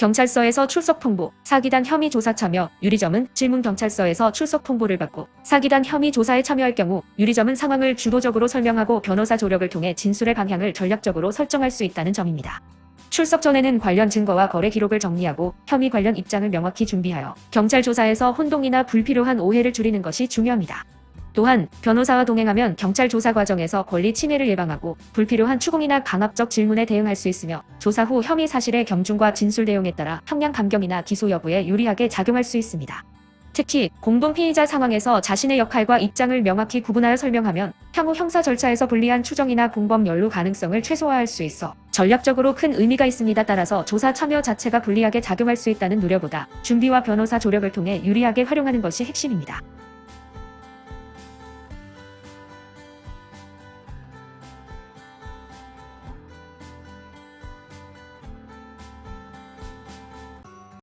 경찰서에서 출석 통보, 사기단 혐의 조사 참여, 유리점은 질문 경찰서에서 출석 통보를 받고 사기단 혐의 조사에 참여할 경우 유리점은 상황을 주도적으로 설명하고 변호사 조력을 통해 진술의 방향을 전략적으로 설정할 수 있다는 점입니다. 출석 전에는 관련 증거와 거래 기록을 정리하고 혐의 관련 입장을 명확히 준비하여 경찰 조사에서 혼동이나 불필요한 오해를 줄이는 것이 중요합니다. 또한 변호사와 동행하면 경찰 조사 과정에서 권리 침해를 예방하고 불필요한 추궁이나 강압적 질문에 대응할 수 있으며 조사 후 혐의 사실의 경중과 진술 내용에 따라 형량 감경이나 기소 여부에 유리하게 작용할 수 있습니다. 특히 공동 피의자 상황에서 자신의 역할과 입장을 명확히 구분하여 설명하면 향후 형사 절차에서 불리한 추정이나 공범 연루 가능성을 최소화할 수 있어 전략적으로 큰 의미가 있습니다. 따라서 조사 참여 자체가 불리하게 작용할 수 있다는 우려보다 준비와 변호사 조력을 통해 유리하게 활용하는 것이 핵심입니다.